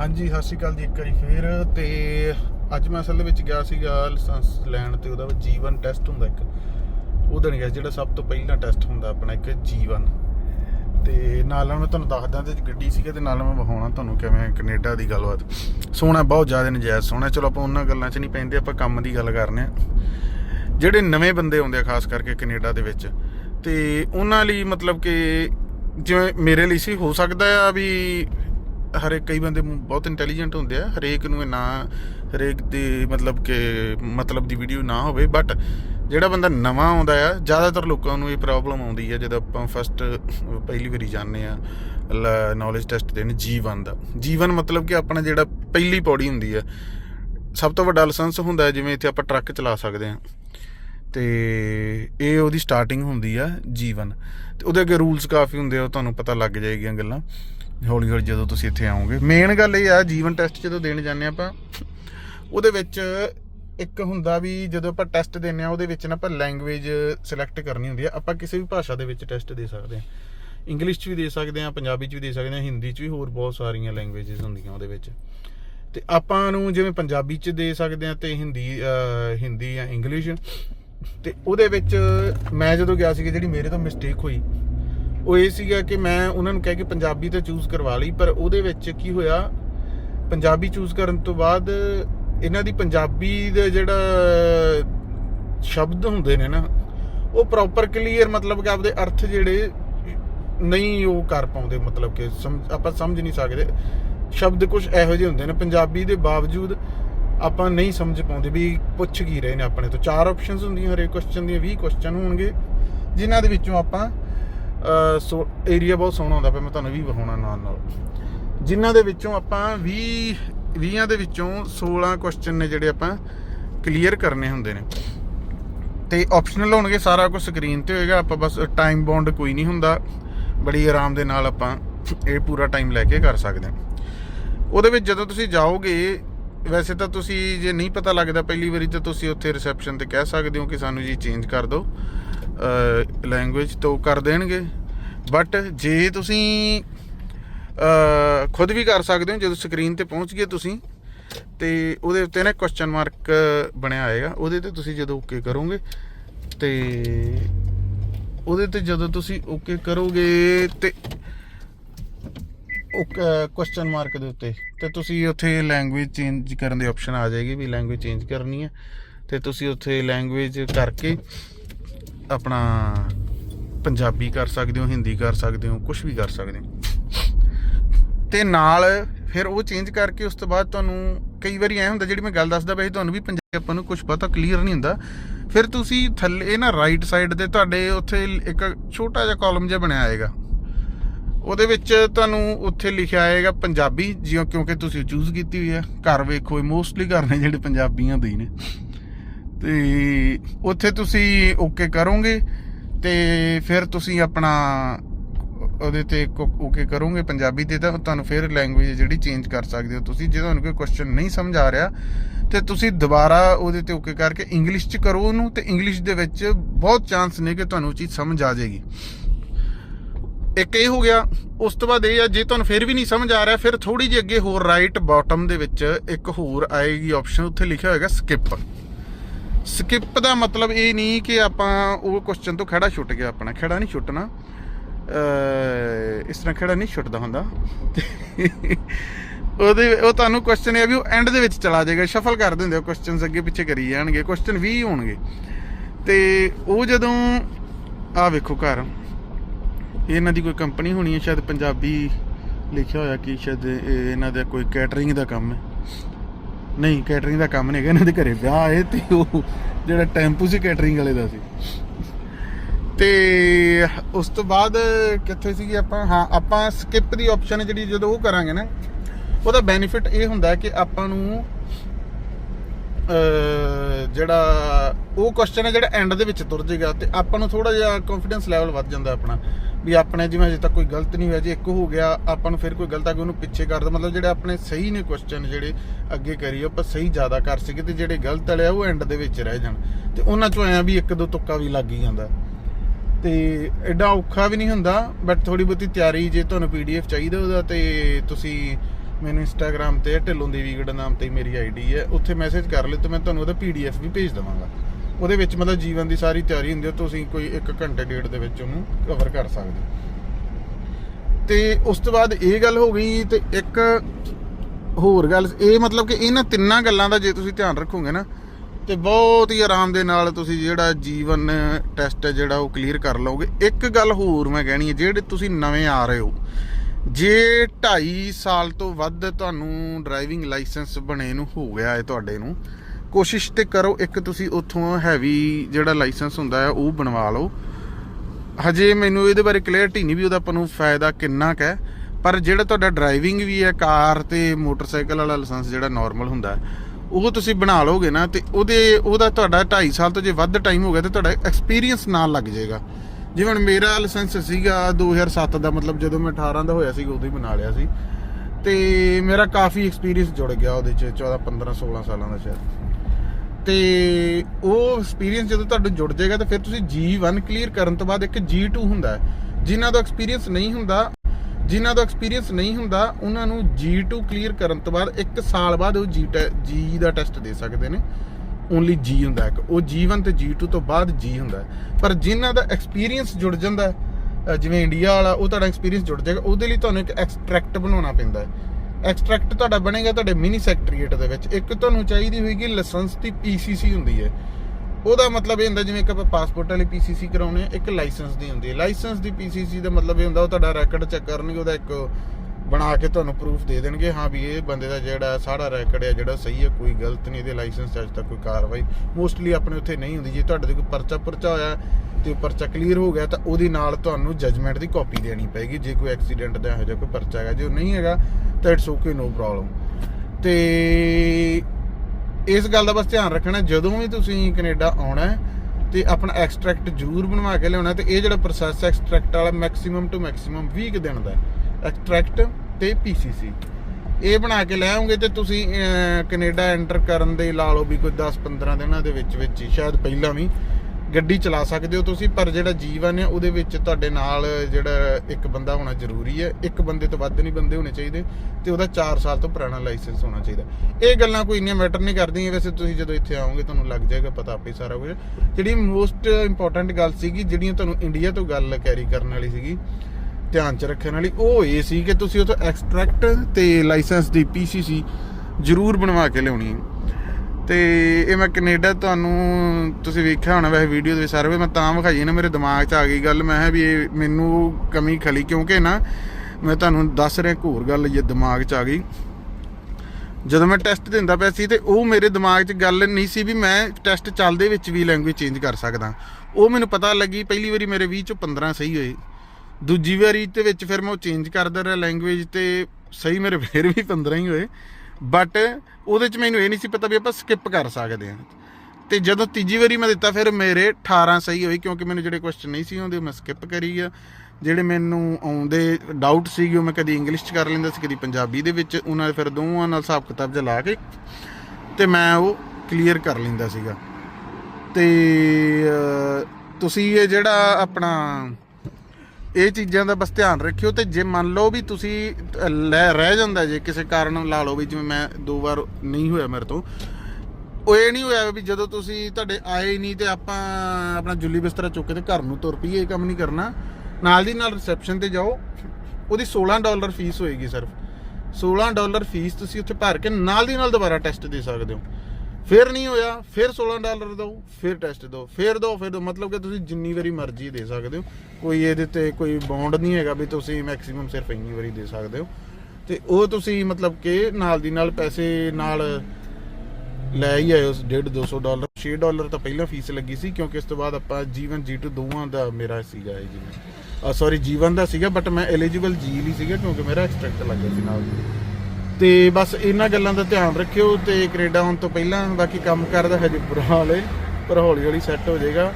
ਹਾਂਜੀ, ਸਤਿ ਸ਼੍ਰੀ ਅਕਾਲ ਜੀ ਇੱਕ ਵਾਰੀ ਫੇਰ। ਤੇ ਅੱਜ ਮੈਂ ਅਸਲ ਦੇ ਵਿੱਚ ਗਿਆ ਸੀਗਾ ਲਾਇਸੈਂਸ ਲੈਣ ਤੇ, ਉਹਦਾ ਜੀਵਨ ਟੈਸਟ ਹੁੰਦਾ ਇੱਕ। ਉਹ ਦਿਨ ਗਿਆ ਜਿਹੜਾ ਸਭ ਤੋਂ ਪਹਿਲਾਂ ਟੈਸਟ ਹੁੰਦਾ ਆਪਣਾ, ਇੱਕ ਜੀਵਨ। ਤੇ ਨਾਲ ਨਾਲ ਮੈਂ ਤੁਹਾਨੂੰ ਦੱਸਦਾ ਤੇ ਗੱਡੀ ਸੀਗਾ, ਤੇ ਨਾਲ ਮੈਂ ਵਿਖਾਉਣਾ ਤੁਹਾਨੂੰ ਕਿਵੇਂ ਕੈਨੇਡਾ ਦੀ ਗੱਲਬਾਤ। ਸੋਹਣਾ, ਬਹੁਤ ਜ਼ਿਆਦਾ ਨਜਾਇਜ਼ ਸੋਹਣਾ। ਚਲੋ ਆਪਾਂ ਉਹਨਾਂ ਗੱਲਾਂ 'ਚ ਨਹੀਂ ਪੈਂਦੇ, ਆਪਾਂ ਕੰਮ ਦੀ ਗੱਲ ਕਰਨੇ ਆ। ਜਿਹੜੇ ਨਵੇਂ ਬੰਦੇ ਆਉਂਦੇ ਆ, ਖਾਸ ਕਰਕੇ ਕੈਨੇਡਾ ਦੇ ਵਿੱਚ, ਤੇ ਉਹਨਾਂ ਲਈ ਮਤਲਬ ਕਿ ਜਿਵੇਂ ਮੇਰੇ ਲਈ ਸੀ, ਹੋ ਸਕਦਾ ਆ ਵੀ ਹਰੇਕ ਕਈ ਬੰਦੇ ਬਹੁਤ ਇੰਟੈਲੀਜੈਂਟ ਹੁੰਦੇ ਆ, ਹਰੇਕ ਨੂੰ ਇਹ ਨਾ, ਹਰੇਕ ਦੀ ਮਤਲਬ ਕਿ ਮਤਲਬ ਦੀ ਵੀਡੀਓ ਨਾ ਹੋਵੇ ਬਟ ਜਿਹੜਾ ਬੰਦਾ ਨਵਾਂ ਆਉਂਦਾ ਆ, ਜ਼ਿਆਦਾਤਰ ਲੋਕਾਂ ਨੂੰ ਇਹ ਪ੍ਰੋਬਲਮ ਆਉਂਦੀ ਹੈ ਜਦੋਂ ਆਪਾਂ ਫਸਟ ਪਹਿਲੀ ਵਾਰੀ ਜਾਂਦੇ ਆ ਨੌਲੇਜ ਟੈਸਟ ਦੇਣ ਜੀਵਨ ਦਾ। ਜੀਵਨ ਮਤਲਬ ਕਿ ਆਪਣਾ ਜਿਹੜਾ ਪਹਿਲੀ ਪੌੜੀ ਹੁੰਦੀ ਆ, ਸਭ ਤੋਂ ਵੱਡਾ ਲਾਇਸੈਂਸ ਹੁੰਦਾ ਹੈ, ਜਿਵੇਂ ਇੱਥੇ ਆਪਾਂ ਟਰੱਕ ਚਲਾ ਸਕਦੇ ਹਾਂ ਤੇ ਇਹ ਉਹਦੀ ਸਟਾਰਟਿੰਗ ਹੁੰਦੀ ਆ ਜੀਵਨ ਤੇ ਉਹਦੇ ਅੱਗੇ ਰੂਲਸ ਕਾਫੀ ਹੁੰਦੇ ਆ ਤੁਹਾਨੂੰ ਪਤਾ ਲੱਗ ਜਾਏਗੀਆਂ ਗੱਲਾਂ। ਹੌਲੀ ਹੌਲੀ ਜਦੋਂ ਤੁਸੀਂ ਇੱਥੇ ਆਓਗੇ। ਮੇਨ ਗੱਲ ਇਹ ਆ, ਜੀਵਨ ਟੈਸਟ ਜਦੋਂ ਦੇਣ ਜਾਂਦੇ ਆ ਆਪਾਂ, ਉਹਦੇ ਵਿੱਚ ਇੱਕ ਹੁੰਦਾ ਵੀ ਜਦੋਂ ਆਪਾਂ ਟੈਸਟ ਦਿੰਨੇ ਆ ਉਹਦੇ ਵਿੱਚ ਨਾ ਆਪਾਂ ਲੈਂਗੁਏਜ ਸਿਲੈਕਟ ਕਰਨੀ ਹੁੰਦੀ ਆ। ਆਪਾਂ ਕਿਸੇ ਵੀ ਭਾਸ਼ਾ ਦੇ ਵਿੱਚ ਟੈਸਟ ਦੇ ਸਕਦੇ ਆ ਇੰਗਲਿਸ਼ 'ਚ ਵੀ ਦੇ ਸਕਦੇ ਆ ਪੰਜਾਬੀ 'ਚ ਵੀ ਦੇ ਸਕਦੇ ਆ ਹਿੰਦੀ 'ਚ ਵੀ ਹੋਰ ਬਹੁਤ ਸਾਰੀਆਂ ਲੈਂਗੁਏਜਸ ਹੁੰਦੀਆਂ ਉਹਦੇ ਵਿੱਚ। ਤੇ ਆਪਾਂ ਨੂੰ ਜਿਵੇਂ ਪੰਜਾਬੀ 'ਚ ਦੇ ਸਕਦੇ ਆ ਤੇ ਹਿੰਦੀ ਹਿੰਦੀ ਜਾਂ ਇੰਗਲਿਸ਼ ਤੇ ਉਹਦੇ ਵਿੱਚ ਮੈਂ ਜਦੋਂ ਗਿਆ ਸੀ ਜਿਹੜੀ ਮੇਰੇ ਤੋਂ ਮਿਸਟੇਕ ਹੋਈ ਉਹ ਇਹ ਸੀਗਾ ਕਿ ਮੈਂ ਉਹਨਾਂ ਨੂੰ ਕਹਿ ਕੇ ਪੰਜਾਬੀ ਤਾਂ ਚੂਜ਼ ਕਰਵਾ ਲਈ, ਪਰ ਉਹਦੇ ਵਿੱਚ ਕੀ ਹੋਇਆ, ਪੰਜਾਬੀ ਚੂਜ਼ ਕਰਨ ਤੋਂ ਬਾਅਦ ਇਹਨਾਂ ਦੀ ਪੰਜਾਬੀ ਦੇ ਜਿਹੜਾ ਸ਼ਬਦ ਹੁੰਦੇ ਨੇ ਨਾ, ਉਹ ਪ੍ਰੋਪਰ ਕਲੀਅਰ ਮਤਲਬ ਕਿ ਆਪਦੇ ਅਰਥ ਜਿਹੜੇ ਨਹੀਂ ਉਹ ਕਰ ਪਾਉਂਦੇ, ਮਤਲਬ ਕਿ ਸਮ- ਆਪਾਂ ਸਮਝ ਨਹੀਂ ਸਕਦੇ। ਸ਼ਬਦ ਕੁਝ ਇਹੋ ਜਿਹੇ ਹੁੰਦੇ ਨੇ, ਪੰਜਾਬੀ ਦੇ ਬਾਵਜੂਦ ਆਪਾਂ ਨਹੀਂ ਸਮਝ ਪਾਉਂਦੇ ਵੀ ਪੁੱਛ ਕੀ ਰਹੇ ਨੇ ਆਪਣੇ ਤੋਂ। ਚਾਰ ਆਪਸ਼ਨਸ ਹੁੰਦੀਆਂ, ਹਰੇਕ ਕੁਐਸਚਨ ਦੀਆਂ 20 ਕੁਐਸਚਨ ਹੋਣਗੇ, ਜਿਨ੍ਹਾਂ ਦੇ ਵਿੱਚੋਂ ਆਪਾਂ ਏਰੀਆ ਬਹੁਤ ਸੋਹਣਾ ਹੁੰਦਾ ਪਿਆ ਮੈਂ ਤੁਹਾਨੂੰ ਵੀ ਵਿਖਾਉਣਾ ਨਾਲ ਨਾਲ। ਜਿਨ੍ਹਾਂ ਦੇ ਵਿੱਚੋਂ ਆਪਾਂ 20 20 ਦੇ ਵਿੱਚੋਂ 16 ਕੁਐਸਚਨ ਨੇ ਜਿਹੜੇ ਆਪਾਂ ਕਲੀਅਰ ਕਰਨੇ ਹੁੰਦੇ ਨੇ। ਤੇ ਆਪਸ਼ਨਲ ਹੋਣਗੇ, ਸਾਰਾ ਕੁਝ ਸਕਰੀਨ ਤੇ ਹੋਏਗਾ, ਆਪਾਂ ਬਸ ਟਾਈਮ ਬਾਉਂਡ ਕੋਈ ਨਹੀਂ ਹੁੰਦਾ। ਬੜੀ ਆਰਾਮ ਦੇ ਨਾਲ ਆਪਾਂ ਇਹ ਪੂਰਾ ਟਾਈਮ ਲੈ ਕੇ ਕਰ ਸਕਦੇ ਹਾਂ। ਉਹਦੇ ਵਿੱਚ ਜਦੋਂ ਤੁਸੀਂ ਜਾਓਗੇ, ਵੈਸੇ ਤਾਂ ਤੁਸੀਂ ਜੇ ਨਹੀਂ ਪਤਾ ਲੱਗਦਾ, ਪਹਿਲੀ ਵਾਰੀ ਤਾਂ ਤੁਸੀਂ ਉੱਥੇ ਰਿਸੈਪਸ਼ਨ ਤੇ ਕਹਿ ਸਕਦੇ ਹੋ ਕਿ ਸਾਨੂੰ ਜੀ ਚੇਂਜ ਕਰ ਦਿਓ। ਲੈਂਗੁਏਜ ਤੋਂ ਕਰ ਦੇਣਗੇ। ਬਟ ਜੇ ਤੁਸੀਂ ਖੁਦ ਵੀ ਕਰ ਸਕਦੇ ਹੋ, ਜਦੋਂ ਸਕਰੀਨ ਤੇ ਪਹੁੰਚ ਗਏ ਤੁਸੀਂ, ਤੇ ਉਹਦੇ ਉੱਤੇ ਨਾ ਕੁਐਸਚਨ ਮਾਰਕ ਬਣਿਆ ਆਏਗਾ ਉਹਦੇ ਤੇ ਤੁਸੀਂ ਜਦੋਂ ਓਕੇ ਕਰੋਗੇ, ਤੇ ਉਹਦੇ ਤੇ ਜਦੋਂ ਤੁਸੀਂ ਓਕੇ ਕਰੋਗੇ, ਤੇ ਉਹ ਕੁਐਸਚਨ ਮਾਰਕ ਦੇ ਉੱਤੇ, ਤੇ ਤੁਸੀਂ ਉੱਥੇ ਲੈਂਗੁਏਜ ਚੇਂਜ ਕਰਨ ਦੀ ਆਪਸ਼ਨ ਆ ਜਾਏਗੀ ਵੀ ਲੈਂਗੁਏਜ ਚੇਂਜ ਕਰਨੀ ਹੈ। ਤੇ ਤੁਸੀਂ ਉੱਥੇ ਲੈਂਗੁਏਜ ਕਰਕੇ ਆਪਣਾ ਪੰਜਾਬੀ ਕਰ ਸਕਦੇ ਹੋ, ਹਿੰਦੀ ਕਰ ਸਕਦੇ ਹੋ ਕੁਝ ਵੀ ਕਰ ਸਕਦੇ ਹੋ। ਤੇ ਨਾਲ ਫਿਰ ਉਹ ਚੇਂਜ ਕਰਕੇ ਉਸ ਤੋਂ ਬਾਅਦ ਤੁਹਾਨੂੰ ਕਈ ਵਾਰੀ ਐ ਹੁੰਦਾ, ਜਿਹੜੀ ਮੈਂ ਗੱਲ ਦੱਸਦਾ ਪਿਆ ਤੁਹਾਨੂੰ ਵੀ ਪੰਜਾਬੀ ਆਪਾਂ ਨੂੰ ਕੁਝ ਪਤਾ ਕਲੀਅਰ ਨਹੀਂ ਹੁੰਦਾ। ਫਿਰ ਤੁਸੀਂ ਥੱਲੇ ਨਾ ਰਾਈਟ ਸਾਈਡ ਤੇ ਤੁਹਾਡੇ ਉੱਥੇ ਇੱਕ ਛੋਟਾ ਜਿਹਾ ਕਾਲਮ ਜਿਹਾ ਬਣਿਆ ਆਏਗਾ ਉਹਦੇ ਵਿੱਚ ਤੁਹਾਨੂੰ ਉੱਥੇ ਲਿਖਿਆ ਆਏਗਾ ਪੰਜਾਬੀ, ਜਿਉਂ ਕਿਉਂਕਿ ਤੁਸੀਂ ਚੂਜ਼ ਕੀਤੀ ਹੋਈ ਹੈ ਘਰ ਵੇਖੋ ਮੋਸਟਲੀ ਘਰ ਨੇ ਜਿਹੜੇ ਪੰਜਾਬੀਆਂ ਦੇ ਹੀ ਨੇ। ਤੇ ਉੱਥੇ ਤੁਸੀਂ ਓਕੇ ਕਰੋਗੇ ਤੇ ਫਿਰ ਤੁਸੀਂ ਆਪਣਾ ਉਹਦੇ ਤੇ ਓਕੇ ਕਰੋਗੇ ਪੰਜਾਬੀ ਤੇ, ਤਾਂ ਤੁਹਾਨੂੰ ਫਿਰ ਲੈਂਗੁਏਜ ਜਿਹੜੀ ਚੇਂਜ ਕਰ ਸਕਦੇ ਹੋ ਤੁਸੀਂ, ਜੇ ਤੁਹਾਨੂੰ ਕੋਈ ਕੁਐਸਚਨ ਨਹੀਂ ਸਮਝ ਆ ਰਿਹਾ, ਤੇ ਤੁਸੀਂ ਦੁਬਾਰਾ ਉਹਦੇ ਤੇ ਓਕੇ ਕਰਕੇ ਇੰਗਲਿਸ਼ ਚ ਕਰੋ ਉਹਨੂੰ, ਤੇ ਇੰਗਲਿਸ਼ ਦੇ ਵਿੱਚ ਬਹੁਤ ਚਾਂਸ ਨੇ ਕਿ ਤੁਹਾਨੂੰ ਉਹ ਚੀਜ਼ ਸਮਝ ਆ ਜਾਏਗੀ। ਇੱਕ ਇਹ ਹੋ ਗਿਆ, ਉਸ ਤੋਂ ਬਾਅਦ ਇਹ ਆ, ਜੇ ਤੁਹਾਨੂੰ ਫਿਰ ਵੀ ਨਹੀਂ ਸਮਝ ਆ ਰਿਹਾ, ਫਿਰ ਥੋੜੀ ਜਿਹੀ ਅੱਗੇ ਹੋਰ ਰਾਈਟ ਬਾਟਮ ਦੇ ਵਿੱਚ ਇੱਕ ਹੋਰ ਆਏਗੀ ਆਪਸ਼ਨ ਉੱਥੇ ਲਿਖਿਆ ਹੋਏਗਾ ਸਕਿਪ ਸਕਿਪ ਦਾ ਮਤਲਬ ਇਹ ਨਹੀਂ ਕਿ ਆਪਾਂ ਉਹ ਕੁਐਸਚਨ ਤੋਂ ਖੜਾ ਛੁੱਟ ਗਿਆ ਆਪਣਾ। ਖੜਾ ਨਹੀਂ ਛੁੱਟਣਾ। ਇਸ ਤਰ੍ਹਾਂ ਖੜਾ ਨਹੀਂ ਛੁੱਟਦਾ ਹੁੰਦਾ। ਤੇ ਉਹਦੇ, ਉਹ ਤੁਹਾਨੂੰ ਕੁਐਸਚਨ ਇਹ ਵੀ ਉਹ ਐਂਡ ਦੇ ਵਿੱਚ ਚਲਾ ਜਾਏਗਾ। ਸ਼ਫਲ ਕਰ ਦਿੰਦੇ ਹੋ ਕੁਐਸਚਨਸ ਅੱਗੇ ਪਿੱਛੇ ਕਰੀ ਜਾਣਗੇ। ਕੁਐਸਚਨ 20 ਹੋਣਗੇ। ਤੇ ਉਹ ਜਦੋਂ ਆ ਵੇਖੋ ਘਰ। ਇਹਨਾਂ ਦੀ ਕੋਈ ਕੰਪਨੀ ਹੋਣੀ ਹੈ ਸ਼ਾਇਦ ਪੰਜਾਬੀ ਲਿਖਿਆ ਹੋਇਆ ਕਿ ਸ਼ਾਇਦ ਇਹਨਾਂ ਦਾ ਕੋਈ ਕੈਟਰਿੰਗ ਦਾ ਕੰਮ ਹੈ। ਨਹੀਂ ਕੈਟਰਿੰਗ ਦਾ ਕੰਮ ਨਹੀਂ ਹੈਗਾ, ਇਹਨਾਂ ਦੇ ਘਰੇ ਵਿਆਹ ਹੈ ਤੇ ਉਹ ਜਿਹੜਾ ਟੈਂਪੂ ਸੀ ਕੈਟਰਿੰਗ ਵਾਲੇ ਦਾ ਸੀ। ਤੇ ਉਸ ਤੋਂ ਬਾਅਦ ਕਿੱਥੇ ਸੀਗੀ ਆਪਾਂ? ਹਾਂ, ਆਪਾਂ ਸਕਿਪ ਦੀ ਆਪਸ਼ਨ ਜਿਹੜੀ ਜਦੋਂ ਉਹ ਕਰਾਂਗੇ ਨਾ, ਉਹਦਾ ਬੈਨੀਫਿਟ ਇਹ ਹੁੰਦਾ ਕਿ ਆਪਾਂ ਨੂੰ ਜਿਹੜਾ ਉਹ ਕੁਐਸਚਨ ਹੈ ਜਿਹੜਾ ਐਂਡ ਦੇ ਵਿੱਚ ਤੁਰ ਜਾਏਗਾ ਤੇ ਆਪਾਂ ਨੂੰ ਥੋੜਾ ਜਿਹਾ ਕੌਨਫੀਡੈਂਸ ਲੈਵਲ ਵੱਧ ਜਾਂਦਾ ਆਪਣਾ ਵੀ ਆਪਣੇ ਜਿਵੇਂ ਅਜੇ ਤੱਕ ਕੋਈ ਗਲਤ ਨਹੀਂ ਹੋਇਆ ਜੇ, ਇੱਕ ਹੋ ਗਿਆ, ਆਪਾਂ ਨੂੰ ਫਿਰ ਕੋਈ ਗਲਤ ਆ ਗਿਆ ਉਹਨੂੰ ਪਿੱਛੇ ਕਰ ਦੋ ਮਤਲਬ ਜਿਹੜੇ ਆਪਣੇ ਸਹੀ ਨੇ ਕੁਐਸਚਨ ਜਿਹੜੇ ਅੱਗੇ ਕਰੀਏ ਆਪਾਂ ਸਹੀ ਜ਼ਿਆਦਾ ਕਰ ਸਕੇ ਤੇ ਜਿਹੜੇ ਗਲਤ ਵਾਲੇ ਆ, ਉਹ ਐਂਡ ਦੇ ਵਿੱਚ ਰਹਿ ਜਾਣ। ਤੇ ਉਹਨਾਂ ਚੋਂ ਐਂ ਵੀ ਇੱਕ ਦੋ ਤੁੱਕਾ ਵੀ ਲੱਗ ਹੀ ਜਾਂਦਾ। ਤੇ ਐਡਾ ਔਖਾ ਵੀ ਨਹੀਂ ਹੁੰਦਾ ਬਟ ਥੋੜੀ ਬਹੁਤੀ ਤਿਆਰੀ ਜੇ ਤੁਹਾਨੂੰ ਪੀਡੀਐਫ ਚਾਹੀਦਾ ਉਹਦਾ ਤੇ ਤੁਸੀਂ ਮੈਨੂੰ ਇੰਸਟਾਗ੍ਰam ਤੇ ਢਿੱਲੋਂ ਦੇਵੀ ਗੜ ਨਾਮ ਤੇ ਮੇਰੀ ਆਈਡੀ ਹੈ। ਉੱਥੇ ਮੈਸੇਜ ਕਰ ਲਿਓ ਤੇ ਮੈਂ ਤੁਹਾਨੂੰ ਉਹਦਾ ਪੀਡੀਐਫ ਵੀ ਭੇਜ ਦਵਾਂਗਾ। ਉਹਦੇ ਵਿੱਚ ਮਤਲਬ ਜੀਵਨ ਦੀ ਸਾਰੀ ਤਿਆਰੀ ਹੁੰਦੀ ਹੈ, ਤੁਸੀਂ ਕੋਈ 1 ਘੰਟੇ ਡੇਢ ਦੇ ਵਿੱਚ ਉਹਨੂੰ ਕਵਰ ਕਰ ਸਕਦੇ ਹੋ। ਤੇ ਉਸ ਤੋਂ ਬਾਅਦ ਇਹ ਗੱਲ ਹੋ ਗਈ ਤੇ ਇੱਕ ਹੋਰ ਗੱਲ, ਇਹ ਮਤਲਬ ਕਿ ਇਹਨਾਂ ਤਿੰਨਾਂ ਗੱਲਾਂ ਦਾ ਜੇ ਤੁਸੀਂ ਧਿਆਨ ਰੱਖੋਗੇ ਨਾ, ਤੇ ਬਹੁਤ ਹੀ ਆਰਾਮ ਦੇ ਨਾਲ ਤੁਸੀਂ ਜਿਹੜਾ ਜੀਵਨ ਟੈਸਟ ਹੈ ਜਿਹੜਾ ਉਹ ਕਲੀਅਰ ਕਰ ਲਓਗੇ। ਇੱਕ ਗੱਲ ਹੋਰ ਮੈਂ ਕਹਿਣੀ ਹੈ, ਜਿਹੜੇ ਤੁਸੀਂ ਨਵੇਂ ਆ ਰਹੇ ਹੋ ਜੇ 2.5 ਸਾਲ ਤੋਂ ਵੱਧ ਤੁਹਾਨੂੰ ਡਰਾਈਵਿੰਗ ਲਾਇਸੈਂਸ ਬਣੇ ਨੂੰ ਹੋ ਗਿਆ ਹੈ ਤੁਹਾਡੇ ਨੂੰ, ਕੋਸ਼ਿਸ਼ ਤੇ ਕਰੋ ਇੱਕ ਤੁਸੀਂ ਉੱਥੋਂ ਹੈਵੀ ਜਿਹੜਾ ਲਾਇਸੈਂਸ ਹੁੰਦਾ ਹੈ ਉਹ ਬਣਵਾ ਲਓ। ਹਜੇ ਮੈਨੂੰ ਇਹਦੇ ਬਾਰੇ ਕਲੀਅਰਟੀ ਨਹੀਂ ਵੀ ਉਹਦਾ ਆਪਾਂ ਨੂੰ ਫਾਇਦਾ ਕਿੰਨਾ ਕੁ ਹੈ, ਪਰ ਜਿਹੜਾ ਤੁਹਾਡਾ ਡਰਾਈਵਿੰਗ ਵੀ ਹੈ, ਕਾਰ ਤੇ ਮੋਟਰਸਾਈਕਲ ਵਾਲਾ ਲਾਇਸੈਂਸ ਜਿਹੜਾ ਨਾਰਮਲ ਹੁੰਦਾ ਉਹ ਤੁਸੀਂ ਬਣਾ ਲਓਗੇ ਨਾ ਤੇ ਉਹਦੇ, ਉਹਦਾ ਤੁਹਾਡਾ 2.5 ਸਾਲ ਤੋਂ ਜੇ ਵੱਧ ਟਾਈਮ ਹੋ ਗਿਆ ਤੇ ਤੁਹਾਡਾ ਐਕਸਪੀਰੀਅੰਸ ਨਾਲ ਲੱਗ ਜਾਏਗਾ। ਜਿਵੇਂ ਹੁਣ ਮੇਰਾ ਲਾਇਸੈਂਸ ਸੀਗਾ 2007 ਦਾ, ਮਤਲਬ ਜਦੋਂ ਮੈਂ 18 ਦਾ ਹੋਇਆ ਸੀ ਉਦੋਂ ਹੀ ਬਣਾ ਲਿਆ ਸੀ। ਤੇ ਮੇਰਾ ਕਾਫੀ ਐਕਸਪੀਰੀਅੰਸ ਜੁੜ ਗਿਆ ਉਹਦੇ ਚ 14 15 16 ਸਾਲਾਂ ਦਾ ਸ਼ਾਇਦ। ਤੇ ਉਹ ਐਕਸਪੀਰੀਅੰਸ ਜਦੋਂ ਤੁਹਾਨੂੰ ਜੁੜ ਜਾਏਗਾ, ਤਾਂ ਫਿਰ ਤੁਸੀਂ G1 ਕਲੀਅਰ ਕਰਨ ਤੋਂ ਬਾਅਦ ਇੱਕ G2 ਹੁੰਦਾ ਹੈ। ਜਿਨ੍ਹਾਂ ਦਾ ਐਕਸਪੀਰੀਅੰਸ ਨਹੀਂ ਹੁੰਦਾ, ਜਿਨ੍ਹਾਂ ਦਾ ਐਕਸਪੀਰੀਅੰਸ ਨਹੀਂ ਹੁੰਦਾ, ਉਹਨਾਂ ਨੂੰ G2 ਕਲੀਅਰ ਕਰਨ ਤੋਂ ਬਾਅਦ 1 ਸਾਲ ਬਾਅਦ ਉਹ G ਦਾ ਟੈਸਟ ਦੇ ਸਕਦੇ ਨੇ। ਓਨਲੀ ਜੀ ਹੁੰਦਾ ਇੱਕ ਉਹ G1 ਤੇ G2 ਤੋਂ ਬਾਅਦ G ਹੁੰਦਾ ਪਰ ਜਿਨ੍ਹਾਂ ਦਾ ਐਕਸਪੀਰੀਅੰਸ ਜੁੜ ਜਾਂਦਾ ਜਿਵੇਂ ਇੰਡੀਆ ਵਾਲਾ, ਉਹ ਤੁਹਾਡਾ ਐਕਸਪੀਰੀਅੰਸ ਜੁੜ ਜਾਏਗਾ। ਉਹਦੇ ਲਈ ਤੁਹਾਨੂੰ ਇੱਕ ਐਕਸਟ੍ਰੈਕਟ ਬਣਾਉਣਾ ਪੈਂਦਾ ਹੈ। ਐਕਸਟ੍ਰੈਕਟ ਤੁਹਾਡਾ ਬਣੇਗਾ ਤੁਹਾਡੇ ਮਿਨੀ ਸੈਕਟਰੀਏਟ ਦੇ ਵਿੱਚ। ਇੱਕ ਤੁਹਾਨੂੰ ਚਾਹੀਦੀ ਹੋਏਗੀ ਲਾਇਸੈਂਸ ਦੀ ਪੀਸੀਸੀ ਹੁੰਦੀ ਹੈ। ਉਹਦਾ ਮਤਲਬ ਇਹ ਹੁੰਦਾ, ਜਿਵੇਂ ਕਿ ਆਪਾਂ ਪਾਸਪੋਰਟ ਵਾਲੀ ਪੀਸੀਸੀ ਕਰਾਉਣੇ ਆ ਇੱਕ ਲਾਇਸੈਂਸ ਦੀ ਹੁੰਦੀ ਹੈ। ਲਾਇਸੈਂਸ ਦੀ ਪੀਸੀਸੀ ਦਾ ਮਤਲਬ ਇਹ ਹੁੰਦਾ, ਉਹ ਤੁਹਾਡਾ ਰੈਕੋਰਡ ਚੈੱਕ ਕਰਨਗੇ, ਉਹਦਾ ਇੱਕ ਬਣਾ ਕੇ ਤੁਹਾਨੂੰ ਪ੍ਰੂਫ ਦੇ ਦੇਣਗੇ। ਹਾਂ ਵੀ ਇਹ ਬੰਦੇ ਦਾ ਜਿਹੜਾ ਸਾਰਾ ਰੈਕੋਰਡ ਹੈ, ਜਿਹੜਾ ਸਹੀ ਹੈ, ਕੋਈ ਗਲਤ ਨਹੀਂ, ਇਹਦੇ ਲਾਇਸੈਂਸ 'ਚ ਅੱਜ ਤੱਕ ਕੋਈ ਕਾਰਵਾਈ ਮੋਸਟਲੀ ਆਪਣੇ ਉੱਥੇ ਨਹੀਂ ਹੁੰਦੀ। ਜੇ ਤੁਹਾਡੇ ਤੇ ਕੋਈ ਪਰਚਾ ਪਰਚਾ ਹੋਇਆ ਤੇ ਉਹ ਪਰਚਾ ਕਲੀਅਰ ਹੋ ਗਿਆ, ਤਾਂ ਉਹਦੇ ਨਾਲ ਤੁਹਾਨੂੰ ਜੱਜਮੈਂਟ ਦੀ ਕਾਪੀ ਦੇਣੀ ਪਏਗੀ। ਜੇ ਕੋਈ ਐਕਸੀਡੈਂਟ ਦਾ ਇਹੋ ਜਿਹਾ ਕੋਈ ਪਰਚਾ ਹੈਗਾ, ਜੇ ਉਹ ਨਹੀਂ ਹੈਗਾ, ਤਾਂ ਇਟਸ ਓਕੇ ਨੋ ਪ੍ਰੋਬਲਮ ਤੇ ਇਸ ਗੱਲ ਦਾ ਬਸ ਧਿਆਨ ਰੱਖਣਾ, ਜਦੋਂ ਵੀ ਤੁਸੀਂ ਕੈਨੇਡਾ ਆਉਣਾ ਹੈ, ਤੇ ਆਪਣਾ ਐਕਸਟ੍ਰੈਕਟ ਜ਼ਰੂਰ ਬਣਵਾ ਕੇ ਲਿਆਉਣਾ ਤੇ ਇਹ ਜਿਹੜਾ ਪ੍ਰੋਸੈਸ ਐਕਸਟ੍ਰੈਕਟ ਵਾਲਾ ਮੈਕਸਿਮਮ ਟੂ ਮੈਕਸਿਮਮ 20 ਕੁ ਦਿਨ ਦਾ ਐਕਸਟ੍ਰੈਕਟ ਤੇ ਪੀਸੀਸੀ। ਇਹ ਬਣਾ ਕੇ ਲੈ ਆਉਂਗੇ ਤੇ ਤੁਸੀਂ ਅਹ, ਕੈਨੇਡਾ ਐਂਟਰ ਕਰਨ ਦੇ ਲਾ ਲਓ ਵੀ ਕੋਈ 10-15 ਦਿਨਾਂ ਦੇ ਵਿੱਚ ਵਿੱਚ ਹੀ ਸ਼ਾਇਦ ਪਹਿਲਾਂ ਵੀ ਗੱਡੀ ਚਲਾ ਸਕਦੇ ਹੋ ਤੁਸੀਂ ਪਰ ਜਿਹੜਾ ਜੀਵਨ ਹੈ ਉਹਦੇ ਵਿੱਚ ਤੁਹਾਡੇ ਨਾਲ ਜਿਹੜਾ ਇੱਕ ਬੰਦਾ ਹੋਣਾ ਜ਼ਰੂਰੀ ਹੈ। ਇੱਕ ਬੰਦੇ ਤੋਂ ਵੱਧ ਨਹੀਂ ਬੰਦੇ ਹੋਣੇ ਚਾਹੀਦੇ ਤੇ ਉਹਦਾ 4 ਸਾਲ ਤੋਂ ਪੁਰਾਣਾ ਲਾਇਸੈਂਸ ਹੋਣਾ ਚਾਹੀਦਾ। ਇਹ ਗੱਲਾਂ ਕੋਈ ਇੰਨੀਆਂ ਮੈਟਰ ਨਹੀਂ ਕਰਦੀਆਂ। ਵੈਸੇ ਤੁਸੀਂ ਜਦੋਂ ਇੱਥੇ ਆਓਗੇ ਤੁਹਾਨੂੰ ਲੱਗ ਜਾਏਗਾ ਪਤਾ ਆਪੇ ਸਾਰਾ ਕੁਝ। ਜਿਹੜੀ ਮੋਸਟ ਇੰਪੋਰਟੈਂਟ ਗੱਲ ਸੀਗੀ ਜਿਹੜੀਆਂ ਤੁਹਾਨੂੰ ਇੰਡੀਆ ਤੋਂ ਗੱਲ ਕੈਰੀ ਕਰਨ ਵਾਲੀ ਸੀਗੀ ਧਿਆਨ ਚ ਰੱਖਣ ਵਾਲੀ ਉਹ ਇਹ ਸੀ ਕਿ ਤੁਸੀਂ ਉਥੋਂ ਐਕਸਟ੍ਰੈਕਟ ਤੇ ਲਾਇਸੈਂਸ ਦੀ ਪੀਸੀਸੀ ਜ਼ਰੂਰ ਬਣਵਾ ਕੇ ਲਿਆਉਣੀ ਹੈ। ਤੇ ਇਹ ਮੈਂ ਕੈਨੇਡਾ ਤੁਹਾਨੂੰ, ਤੁਸੀਂ ਵੇਖਿਆ ਹੋਣਾ ਵੈਸੇ ਵੀਡੀਓ ਦੇ ਵਿੱਚ ਸਾਰਾ ਮੈਂ ਤਾਂ ਵਿਖਾਈ ਨਾ, ਮੇਰੇ ਦਿਮਾਗ 'ਚ ਆ ਗਈ ਗੱਲ, ਮੈਂ ਕਿਹਾ ਵੀ ਇਹ ਮੈਨੂੰ ਕਮੀ ਖਲੀ, ਕਿਉਂਕਿ ਨਾ ਮੈਂ ਤੁਹਾਨੂੰ ਦੱਸ ਰਿਹਾ ਇੱਕ ਹੋਰ ਗੱਲ ਇਹ ਦਿਮਾਗ 'ਚ ਆ ਗਈ। ਜਦੋਂ ਮੈਂ ਟੈਸਟ ਦਿੰਦਾ ਪਿਆ ਸੀ ਤੇ ਉਹ ਮੇਰੇ ਦਿਮਾਗ 'ਚ ਗੱਲ ਨਹੀਂ ਸੀ ਵੀ ਮੈਂ ਟੈਸਟ ਚੱਲਦੇ ਵਿੱਚ ਵੀ ਲੈਂਗੁਏਜ ਚੇਂਜ ਕਰ ਸਕਦਾ। ਉਹ ਮੈਨੂੰ ਪਤਾ ਲੱਗੀ, ਪਹਿਲੀ ਵਾਰੀ ਮੇਰੇ 20 ਚੋਂ 15 ਸਹੀ ਹੋਏ। ਦੂਜੀ ਵਾਰੀ ਤੇ ਵਿੱਚ ਫਿਰ ਮੈਂ ਉਹ ਚੇਂਜ ਕਰਦਾ ਰਿਹਾ ਲੈਂਗੁਏਜ ਤੇ, ਸਹੀ ਮੇਰੇ ਫਿਰ ਵੀ 15 ਹੀ ਹੋਏ। ਬਟ ਉਹਦੇ 'ਚ ਮੈਨੂੰ ਇਹ ਨਹੀਂ ਸੀ ਪਤਾ ਵੀ ਆਪਾਂ ਸਕਿਪ ਕਰ ਸਕਦੇ ਹਾਂ। ਤੇ ਜਦੋਂ ਤੀਜੀ ਵਾਰੀ ਮੈਂ ਦਿੱਤਾ, ਫਿਰ ਮੇਰੇ 18 ਸਹੀ ਹੋਏ ਕਿਉਂਕਿ ਮੈਨੂੰ ਜਿਹੜੇ ਕੁਐਸਚਨ ਨਹੀਂ ਸੀ ਆਉਂਦੇ, ਉਹ ਮੈਂ ਸਕਿਪ ਕਰੀ ਆ। ਜਿਹੜੇ ਮੈਨੂੰ ਆਉਂਦੇ ਡਾਊਟ ਸੀਗੇ, ਉਹ ਮੈਂ ਕਦੀ ਇੰਗਲਿਸ਼ 'ਚ ਕਰ ਲੈਂਦਾ ਸੀ, ਕਦੀ ਪੰਜਾਬੀ ਦੇ ਵਿੱਚ। ਉਹਨਾਂ ਦੇ ਫਿਰ ਦੋਵਾਂ ਨਾਲ ਹਿਸਾਬ ਕਿਤਾਬ ਜਲਾ ਕੇ ਤੇ ਮੈਂ ਉਹ ਕਲੀਅਰ ਕਰ ਲੈਂਦਾ ਸੀਗਾ। ਤੇ ਤੁਸੀਂ ਇਹ ਜਿਹੜਾ ਆਪਣਾ ਇਹ ਚੀਜ਼ਾਂ ਦਾ ਬਸ ਧਿਆਨ ਰੱਖਿਓ ਤੇ ਜੇ ਮੰਨ ਲਓ ਵੀ ਤੁਸੀਂ ਲੈ ਰਹਿ ਜਾਂਦਾ ਜੇ ਕਿਸੇ ਕਾਰਨ, ਲਾ ਲਓ ਵੀ ਜਿਵੇਂ ਮੈਂ ਦੋ ਵਾਰ ਨਹੀਂ ਹੋਇਆ ਮੇਰੇ ਤੋਂ, ਉਹ ਇਹ ਨਹੀਂ ਹੋਇਆ ਵੀ ਜਦੋਂ ਤੁਸੀਂ ਤੁਹਾਡੇ ਆਏ ਨਹੀਂ ਤੇ ਆਪਾਂ ਆਪਣਾ ਜੁੱਲੀ ਬਿਸਤਰਾ ਚੁੱਕ ਕੇ ਤੇ ਘਰ ਨੂੰ ਤੁਰ ਪਈਏ, ਇਹ ਕੰਮ ਨਹੀਂ ਕਰਨਾ। ਨਾਲ ਦੀ ਨਾਲ ਰਿਸੈਪਸ਼ਨ ਤੇ ਜਾਓ, ਉਹਦੀ 16 ਡਾਲਰ ਫੀਸ ਹੋਏਗੀ ਸਿਰਫ। 16 ਡਾਲਰ ਫੀਸ ਤੁਸੀਂ ਉੱਥੇ ਭਰ ਕੇ ਨਾਲ ਦੀ ਨਾਲ ਦੁਬਾਰਾ ਟੈਸਟ ਦੇ ਸਕਦੇ ਹੋ। ਫਿਰ ਨਹੀਂ ਹੋਇਆ, ਫਿਰ 16 ਡਾਲਰ ਦਿਓ, ਫਿਰ ਟੈਸਟ ਦਿਓ, ਫਿਰ ਦਿਓ ਫਿਰ ਦਿਓ। ਮਤਲਬ ਕਿ ਤੁਸੀਂ ਜਿੰਨੀ ਵਾਰੀ ਮਰਜ਼ੀ ਦੇ ਸਕਦੇ ਹੋ। ਕੋਈ ਇਹਦੇ ਤੇ ਕੋਈ ਬੌਂਡ ਨਹੀਂ ਹੈਗਾ ਵੀ ਤੁਸੀਂ ਮੈਕਸਿਮਮ ਸਿਰਫ ਇੰਨੀ ਵਾਰੀ ਦੇ ਸਕਦੇ ਹੋ। ਤੇ ਉਹ ਤੁਸੀਂ ਮਤਲਬ ਕਿ ਨਾਲ ਦੀ ਨਾਲ ਪੈਸੇ ਨਾਲ ਲੈ ਹੀ ਆਏ 1.5 200 ਡਾਲਰ। 6 ਡਾਲਰ ਤਾਂ ਪਹਿਲਾਂ ਫੀਸ ਲੱਗੀ ਸੀ, ਕਿਉਂਕਿ ਇਸ ਤੋਂ ਬਾਅਦ ਆਪਾਂ ਜੀਵਨ G2 ਦੋਵਾਂ ਦਾ ਮੇਰਾ ਸੀਗਾ ਇਹ ਜਿਵੇਂ ਸੌਰੀ ਜੀਵਨ ਦਾ ਸੀਗਾ ਬਟ ਮੈਂ ਐਲੀਜੀਬਲ ਜੀ ਲਈ ਸੀਗਾ, ਕਿਉਂਕਿ ਮੇਰਾ ਐਕਸਟ੍ਰੈਕਟ ਲੱਗ ਸੀ ਨਾਲ। ਤੇ ਬਸ ਇਹਨਾਂ ਗੱਲਾਂ ਦਾ ਧਿਆਨ ਰੱਖਿਓ ਤੇ ਕੈਨੇਡਾ ਆਉਣ ਤੋਂ ਪਹਿਲਾਂ ਬਾਕੀ ਕੰਮ ਕਰਦਾ ਹਜੇ ਬੁਰਾ ਹਾਲ ਹੈ ਪਰ ਹੌਲੀ ਹੌਲੀ ਸੈੱਟ ਹੋ ਜਾਏਗਾ।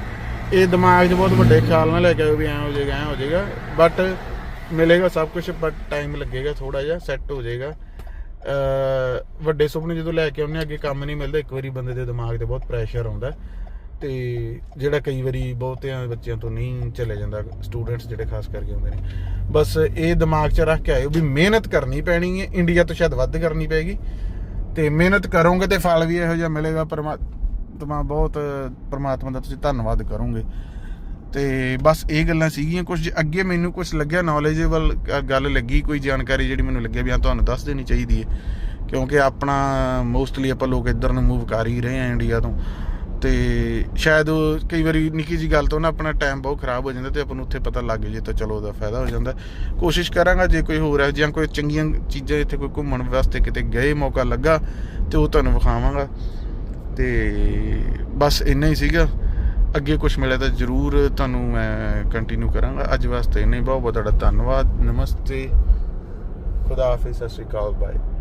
ਇਹ ਦਿਮਾਗ 'ਚ ਬਹੁਤ ਵੱਡੇ ਖਿਆਲ ਨਾਲ ਲੈ ਕੇ ਆਇਓ ਵੀ ਐਂ ਹੋ ਜਾਏਗਾ ਐਂ ਹੋ ਜਾਏਗਾ ਬਟ ਮਿਲੇਗਾ ਸਭ ਕੁਝ ਬਟ ਟਾਈਮ ਲੱਗੇਗਾ ਥੋੜਾ ਜਿਹਾ ਸੈੱਟ ਹੋ ਜਾਏਗਾ। ਵੱਡੇ ਸੁਪਨੇ ਜਦੋਂ ਲੈ ਕੇ ਆਉਂਦੇ ਹਾਂ, ਅੱਗੇ ਕੰਮ ਨਹੀਂ ਮਿਲਦਾ ਇੱਕ ਵਾਰੀ ਬੰਦੇ ਦੇ ਦਿਮਾਗ ਤੇ ਬਹੁਤ ਪ੍ਰੈਸ਼ਰ ਆਉਂਦਾ। ਤੇ ਜਿਹੜਾ ਕਈ ਵਾਰੀ ਬਹੁਤਿਆਂ ਬੱਚਿਆਂ ਤੋਂ ਨਹੀਂ ਚੱਲਿਆ ਜਾਂਦਾ ਸਟੂਡੈਂਟਸ ਜਿਹੜੇ ਖਾਸ ਕਰਕੇ ਹੁੰਦੇ ਨੇ। ਬਸ ਇਹ ਦਿਮਾਗ 'ਚ ਰੱਖ ਕੇ ਆਇਓ ਵੀ ਮਿਹਨਤ ਕਰਨੀ ਪੈਣੀ ਹੈ ਇੰਡੀਆ ਤੋਂ ਸ਼ਾਇਦ ਵੱਧ ਕਰਨੀ ਪੈਗੀ। ਤੇ ਮਿਹਨਤ ਕਰੋਗੇ ਤੇ ਫਲ ਵੀ ਇਹੋ ਜਿਹਾ ਮਿਲੇਗਾ ਪਰਮਾਤਮਾ ਬਹੁਤ ਪਰਮਾਤਮਾ ਦਾ ਤੁਸੀਂ ਧੰਨਵਾਦ ਕਰੋਗੇ। ਤੇ ਬਸ ਇਹ ਗੱਲਾਂ ਸੀਗੀਆਂ ਕੁਝ ਅੱਗੇ ਮੈਨੂੰ ਕੁਝ ਲੱਗਿਆ ਨੌਲੇਜੇਬਲ ਗੱਲ ਲੱਗੀ, ਕੋਈ ਜਾਣਕਾਰੀ ਜਿਹੜੀ ਮੈਨੂੰ ਲੱਗਿਆ ਵੀ ਹਾਂ, ਤੁਹਾਨੂੰ ਦੱਸ ਦੇਣੀ ਚਾਹੀਦੀ ਹੈ। ਕਿਉਂਕਿ ਆਪਣਾ ਮੋਸਟਲੀ ਆਪਾਂ ਲੋਕ ਇੱਧਰ ਨੂੰ ਮੂਵ ਕਰ ਹੀ ਰਹੇ ਆ ਇੰਡੀਆ ਤੋਂ। ਤੇ ਸ਼ਾਇਦ ਉਹ ਕਈ ਵਾਰੀ ਨਿੱਕੀ ਜੀ ਗੱਲ ਤੋਂ ਨਾ ਆਪਣਾ ਟਾਈਮ ਬਹੁਤ ਖਰਾਬ ਹੋ ਜਾਂਦਾ ਤੇ ਆਪਾਂ ਨੂੰ ਉੱਥੇ ਪਤਾ ਲੱਗ ਜੇ ਤਾਂ ਚਲੋ ਉਹਦਾ ਫਾਇਦਾ ਹੋ ਜਾਂਦਾ। ਕੋਸ਼ਿਸ਼ ਕਰਾਂਗਾ ਜੇ ਕੋਈ ਹੋਰ ਹੈ ਜਾਂ ਕੋਈ ਚੰਗੀਆਂ ਚੀਜ਼ਾਂ ਇੱਥੇ ਕੋਈ ਘੁੰਮਣ ਵਾਸਤੇ ਕਿਤੇ ਗਏ ਮੌਕਾ ਲੱਗਾ ਤੇ ਉਹ ਤੁਹਾਨੂੰ ਵਿਖਾਵਾਂਗਾ। ਤੇ ਬਸ ਇੰਨਾ ਹੀ ਸੀਗਾ। ਅੱਗੇ ਕੁਝ ਮਿਲਿਆ ਤਾਂ ਜਰੂਰ ਤੁਹਾਨੂੰ ਮੈਂ ਕੰਟੀਨਿਊ ਕਰਾਂਗਾ। ਅੱਜ ਵਾਸਤੇ ਇੰਨਾ ਹੀ। ਬਹੁਤ ਬਹੁਤ ਤੁਹਾਡਾ ਧੰਨਵਾਦ। ਨਮਸਤੇ। ਖੁਦਾ ਹਾਫਿਜ਼। ਸਤਿ ਸ਼੍ਰੀ ਅਕਾਲ। ਬਾਏ